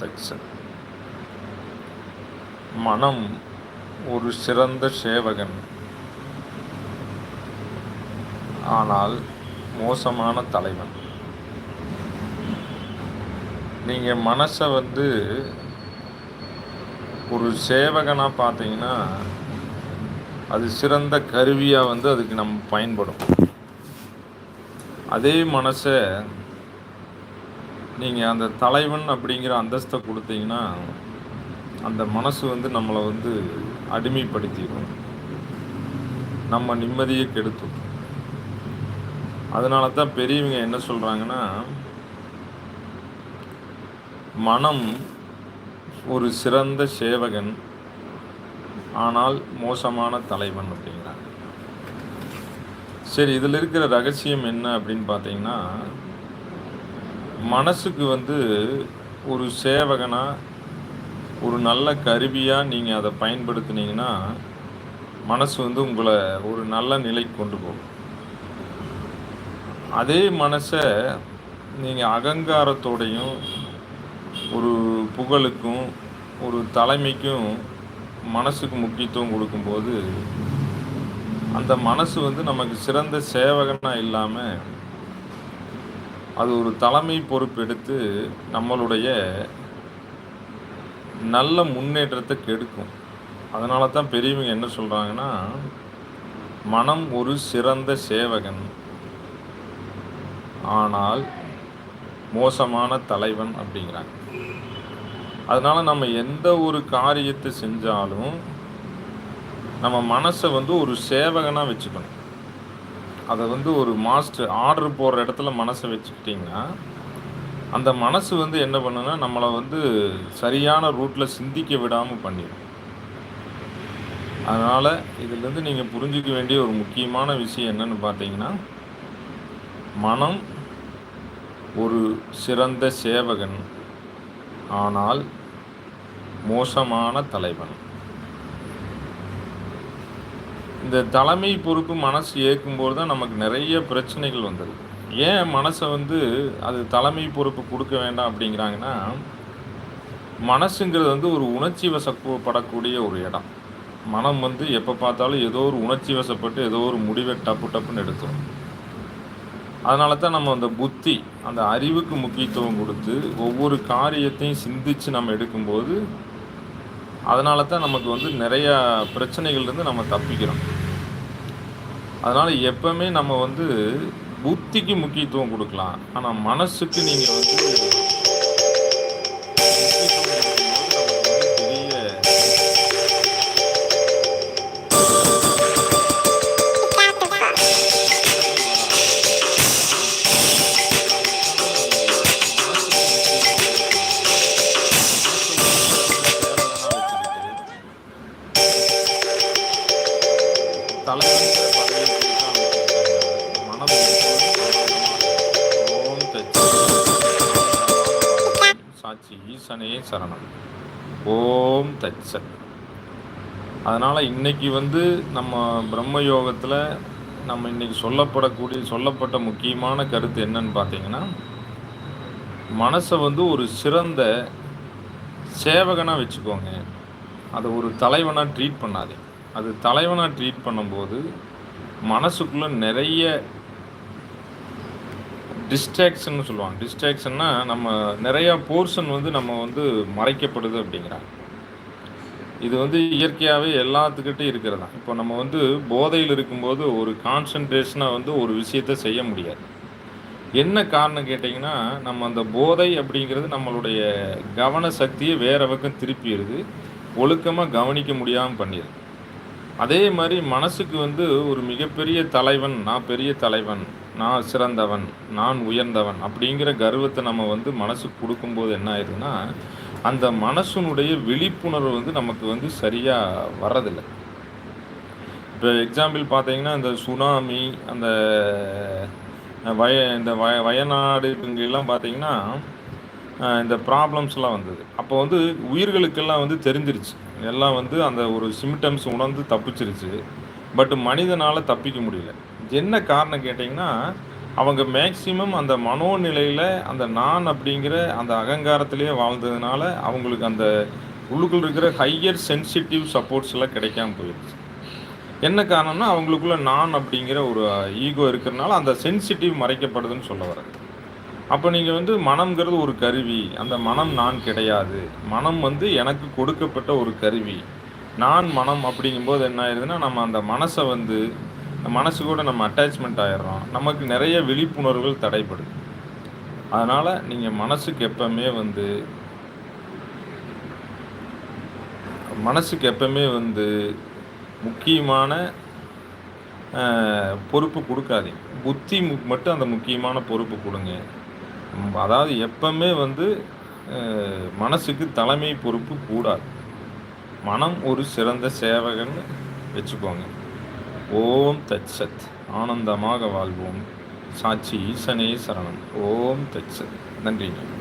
தட்சன் மனம் ஒரு சிறந்த சேவகன். ஆனால் மோசமான தலைவன். நீங்கள் மனசை வந்து ஒரு சேவகனாக பார்த்தீங்கன்னா அது சிறந்த கருவியாக வந்து அதுக்கு நம்ம பயன்படும். அதே மனசை நீங்கள் அந்த தலைவன் அப்படிங்கிற அந்தஸ்தை கொடுத்தீங்கன்னா அந்த மனசு வந்து நம்மளை வந்து அடிமைப்படுத்திடும். நம்ம நிம்மதியை கெடுத்தும். அதனால தான் பெரியவங்க என்ன சொல்கிறாங்கன்னா மனம் ஒரு சிறந்த சேவகன் ஆனால் மோசமான தலைவன் அப்படிங்கிறாங்க. சரி இதில் இருக்கிற ரகசியம் என்ன அப்படின்னு பார்த்தீங்கன்னா மனசுக்கு வந்து ஒரு சேவகனாக ஒரு நல்ல கருவியாக நீங்கள் அதை பயன்படுத்தினீங்கன்னா மனசு வந்து உங்களை ஒரு நல்ல நிலைக்கு கொண்டு போகும். அதே மனசை நீங்கள் அகங்காரத்தோடையும் ஒரு புகழுக்கும் ஒரு தலைமைக்கும் மனசுக்கு முக்கியத்துவம் கொடுக்கும்போது அந்த மனசு வந்து நமக்கு சிறந்த சேவகனாக இல்லாமல் அது ஒரு தலைமை பொறுப்பெடுத்து நம்மளுடைய நல்ல முன்னேற்றத்தை கெடுக்கும். அதனால தான் பெரியவங்க என்ன சொல்கிறாங்கன்னா மனம் ஒரு சிறந்த சேவகன். ஆனால் மோசமான தலைவன் அப்படிங்கிறாங்க. அதனால் நம்ம எந்த ஒரு காரியத்தை செஞ்சாலும் நம்ம மனசை வந்து ஒரு சேவகனாக வச்சுக்கணும். அதை வந்து ஒரு மாஸ்டர் ஆர்டர் போடுற இடத்துல மனசை வச்சுக்கிட்டிங்கன்னா அந்த மனசு வந்து என்ன பண்ணுன்னா நம்மளை வந்து சரியான ரூட்டில் சிந்திக்க விடாமல் பண்ணிடும் அதனால் இதுலேருந்து நீங்கள் புரிஞ்சிக்க வேண்டிய ஒரு முக்கியமான விஷயம் என்னென்னு பார்த்தீங்கன்னா மனம் ஒரு சிறந்த சேவகன் ஆனால் மோசமான தலைவன். இந்த தலைமை பொறுப்பு மனசு ஏற்கும்போது தான் நமக்கு நிறைய பிரச்சனைகள் வந்தது. ஏன் மனசை வந்து அது தலைமை பொறுப்பு கொடுக்க வேண்டாம் அப்படிங்கிறாங்கன்னா மனசுங்கிறது வந்து ஒரு உணர்ச்சி வசப்படக்கூடிய ஒரு இடம். மனம் வந்து எப்போ பார்த்தாலும் ஏதோ ஒரு உணர்ச்சி வசப்பட்டு ஏதோ ஒரு முடிவை டப்பு டப்புன்னு எடுத்துரும். அதனால தான் நம்ம அந்த புத்தி அந்த அறிவுக்கு முக்கியத்துவம் கொடுத்து ஒவ்வொரு காரியத்தையும் சிந்தித்து நம்ம எடுக்கும்போது அதனால தான் நமக்கு வந்து நிறையா பிரச்சனைகள்லேருந்து நம்ம தப்பிக்கிறோம். அதனால் எப்பவுமே நம்ம வந்து புத்திக்கு முக்கியத்துவம் கொடுக்கலாம். ஆனால் மனசுக்கு நீங்கள் வந்து தலைவன் ஸ்ரீ ஈசனே சரணம். ஓம் தச்சன் அதனால் இன்னைக்கு வந்து நம்ம பிரம்ம யோகத்தில் நம்ம இன்னைக்கு சொல்லப்படக்கூடிய சொல்லப்பட்ட முக்கியமான கருத்து என்னன்னு பார்த்தீங்கன்னா மனசை வந்து ஒரு சிறந்த சேவகனாக வச்சுக்கோங்க. அதை ஒரு தலைவனாக ட்ரீட் பண்ணாதே. அது தலைவனாக ட்ரீட் பண்ணும்போது மனசுக்குள்ளே நிறைய டிஸ்ட்ராக்ஷன் சொல்லுவாங்க. டிஸ்ட்ராக்ஷன்னா நம்ம நிறையா போர்ஷன் வந்து நம்ம வந்து மறைக்கப்படுது அப்படிங்கிறாங்க. இது வந்து இயற்கையாகவே எல்லாத்துக்கிட்டையும் இருக்கிறது? தான் இப்போ நம்ம வந்து போதையில் இருக்கும்போது ஒரு கான்சன்ட்ரேஷனாக வந்து ஒரு விஷயத்த செய்ய முடியாது. என்ன காரணம் கேட்டிங்கன்னா நம்ம அந்த போதை அப்படிங்கிறது நம்மளுடைய கவன சக்தியை வேற பக்கம் திருப்பிடுது. ஒழுக்கமாக கவனிக்க முடியாமல் பண்ணிடுது. அதே மாதிரி மனசுக்கு வந்து ஒரு மிகப்பெரிய தலைவன் நான் பெரிய தலைவன் நான் சிறந்தவன் நான் உயர்ந்தவன் அப்படிங்கிற கர்வத்தை நம்ம வந்து மனசுக்கு கொடுக்கும்போது என்ன ஆயிடுதுன்னா அந்த மனசுனுடைய விழிப்புணர்வு வந்து நமக்கு வந்து சரியாக வர்றதில்லை. இப்போ எக்ஸாம்பிள் பார்த்தீங்கன்னா இந்த சுனாமி அந்த வய இந்த வய வயநாடு இங்கெல்லாம் பார்த்தீங்கன்னா இந்த ப்ராப்ளம்ஸ்லாம் வந்தது. அப்போ வந்து உயிர்களுக்கெல்லாம் வந்து தெரிஞ்சிருச்சு. எல்லாம் வந்து அந்த ஒரு சிம்டம்ஸ் உணர்ந்து தப்பிச்சிருச்சு. பட் மனிதனால் தப்பிக்க முடியல. என்ன காரணம் கேட்டிங்கன்னா அவங்க மேக்சிமம் அந்த மனோநிலையில் அந்த நான் அப்படிங்கிற அந்த அகங்காரத்திலேயே வாழ்ந்ததுனால அவங்களுக்கு அந்த உள்ளுக்குள் இருக்கிற ஹையர் சென்சிட்டிவ் சப்போர்ட்ஸ் எல்லாம் கிடைக்காம போயிடுச்சு என்ன காரணம்னா அவங்களுக்குள்ள நான் அப்படிங்கிற ஒரு ஈகோ இருக்கிறனால அந்த சென்சிட்டிவ் மறைக்கப்படுதுன்னு சொல்ல வரேன் அப்போ நீங்கள் வந்து மனம்ங்கிறது ஒரு கருவி. அந்த மனம் நான் கிடையாது. மனம் வந்து எனக்கு கொடுக்கப்பட்ட ஒரு கருவி. நான் மனம் அப்படிங்கும்போது என்ன ஆயிடுதுன்னா நம்ம அந்த மனசை வந்து மனசு கூட நம்ம அட்டாச்மெண்ட் ஆயிடுறோம். நமக்கு நிறைய விழிப்புணர்வுகள் தடைப்படுது அதனால் நீங்கள் மனசுக்கு எப்பவுமே வந்து மனசுக்கு எப்பவுமே வந்து முக்கியமான பொறுப்பு கொடுக்காதீங்க. புத்தி மட்டும் அந்த முக்கியமான பொறுப்பு கொடுங்க. அதாவது எப்பவுமே வந்து மனசுக்கு தலைமை பொறுப்பு கூடாது. மனம் ஒரு சிறந்த சேவகன்னு வச்சுக்கோங்க. ஓம் தத் சத். ஆனந்தமாக வாழ்வோம். சாட்சி ஈசனே சரணம். ஓம் தத் சத். நன்றிங்க